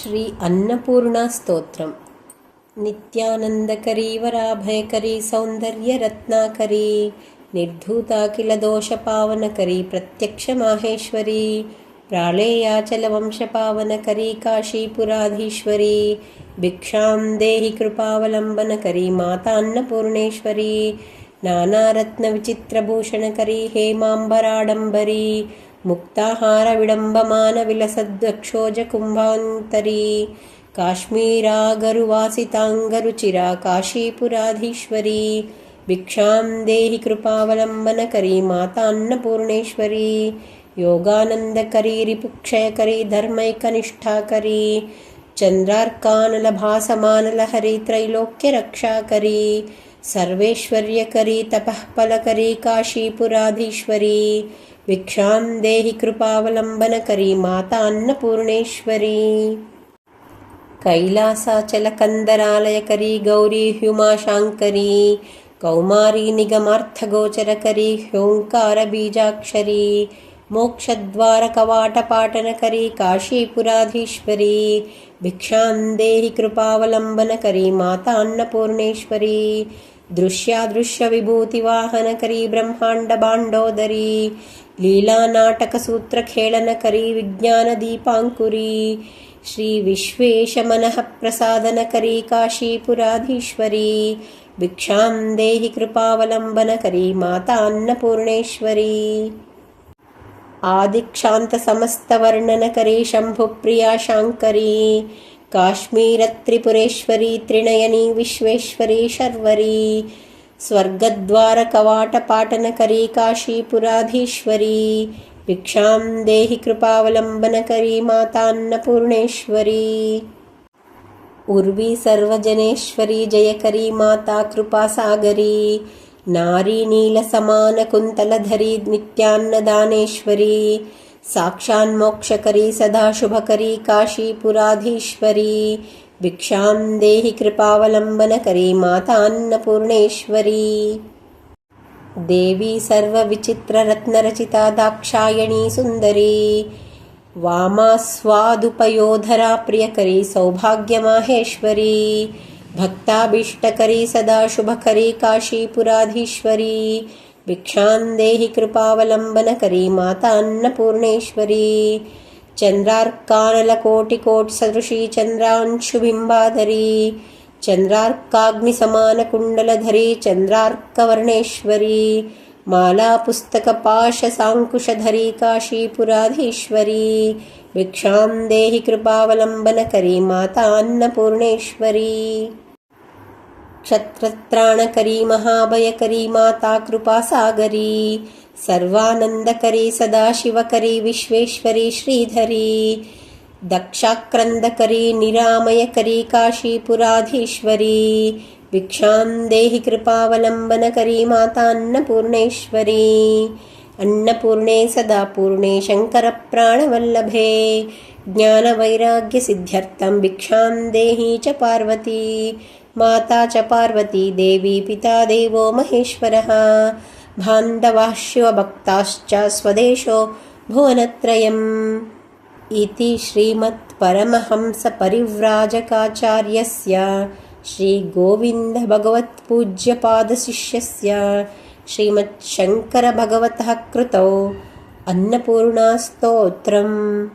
श्री अन्नपूर्णास्तोत्रम् नित्यानन्दकरी वराभयकरी सौन्दर्यरत्नाकरी निर्धूताखिलदोषपावनकरी प्रत्यक्षमाहेश्वरी प्राळेयाचलवंशपावनकरी काशीपुराधीश्वरी भिक्षां देहि कृपावलम्बनकरी मातान्नपूर्णेश्वरी नानारत्नविचित्रभूषणकरी हेमाम्बराडम्बरी मुक्ताहारविडम्बमानविलसद्वक्षोजकुम्भान्तरी काश्मीरागरुवासिताङ्गरुचिरा काशीपुराधीश्वरी भिक्षां देहि कृपावलम्बनकरी मातान्नपूर्णेश्वरी योगानन्दकरी रिपुक्षयकरी धर्मैकनिष्ठाकरी चन्द्रार्कानलभासमानलहरी त्रैलोक्यरक्षाकरी सर्वेश्वर्यकरी तपःफलकरी काशीपुराधीश्वरी भिक्षां देहि कृपावलम्बनकरी माता अन्नपूर्णेश्वरी। कैलासाचलकन्दरालयकरी गौरी ह्युमाशाङ्करी कौमारी निगमार्थगोचरकरी ह्योङ्कारबीजाक्षरी मोक्षद्वारकवाटपाटनकरी काशीपुराधीश्वरी भिक्षां देहि कृपावलम्बनकरी माता अन्नपूर्णेश्वरी दृश्यादृश्यविभूतिवाहनकरी ब्रह्माण्डबाण्डोदरी लीलानाटकसूत्रखेळनकरी विज्ञानदीपाङ्कुरी श्रीविश्वेशमनः प्रसादनकरी काशीपुराधीश्वरी भिक्षां देहि कृपावलम्बनकरी माता अन्नपूर्णेश्वरी आदिक्षान्तसमस्तवर्णनकरी शम्भुप्रिया शाङ्करी काश्मीरत्रिपुरेश्वरी त्रिनयनी विश्वेश्वरी शर्वरी स्वर्गद्वारकवाटपाटनकरी काशीपुराधीश्वरी भिक्षां देहि कृपावलम्बनकरी मातान्नपूर्णेश्वरी उर्वी सर्वजनेश्वरी जयकरी माता कृपासागरी नारी नीलसमानकुन्तलधरी नित्यान्नदानेश्वरी साक्षान्मोक्षकरी सदा शुभकरी काशीपुराधीश्वरी। भिक्षां देहि कृपावलम्बनकरी मातान्नपूर्णेश्वरी। देवी सर्वविचित्ररत्नरचिता दाक्षायणी सुन्दरी। वामास्वादुपयोधरा प्रियकरी सौभाग्यमाहेश्वरी। भक्ताभीष्टकरी सदा शुभकरी काशीपुराधीश्वरी भिक्षां देहि कृपावलम्बनकरी माता अन्नपूर्णेश्वरी चन्द्रार्कानलकोटिकोट्सदृशी चन्द्रांशुबिम्बाधरी। चन्द्रार्काग्निसमानकुण्डलधरी चन्द्रार्कवर्णेश्वरी। मालापुस्तकपाशसाङ्कुशधरी काशीपुराधीश्वरी। भिक्षां देहि कृपावलम्बनकरी माता अन्नपूर्णेश्वरी क्षत्रत्राणकरी महाभयकरी माता कृपासागरी सर्वानन्दकरी सदाशिवकरी विश्वेश्वरी श्रीधरी दक्षाक्रन्दकरी निरामयकरी काशीपुराधीश्वरी भिक्षां देहि कृपावलम्बनकरी माता अन्नपूर्णेश्वरी अन्नपूर्णे सदा पूर्णे शङ्करप्राणवल्लभे ज्ञानवैराग्यसिद्ध्यर्थं भिक्षां देहि च पार्वती माता च पार्वती देवी पिता देवो महेश्वरः। बान्धवाः शिवभक्ताश्च स्वदेशो भुवनत्रयम्। इति श्रीमत्परमहंसपरिव्राजकाचार्यस्य श्रीगोविन्दभगवत्पूज्यपादशिष्यस्य श्रीमच्छङ्करभगवतः कृतौ अन्नपूर्णास्तोत्रम्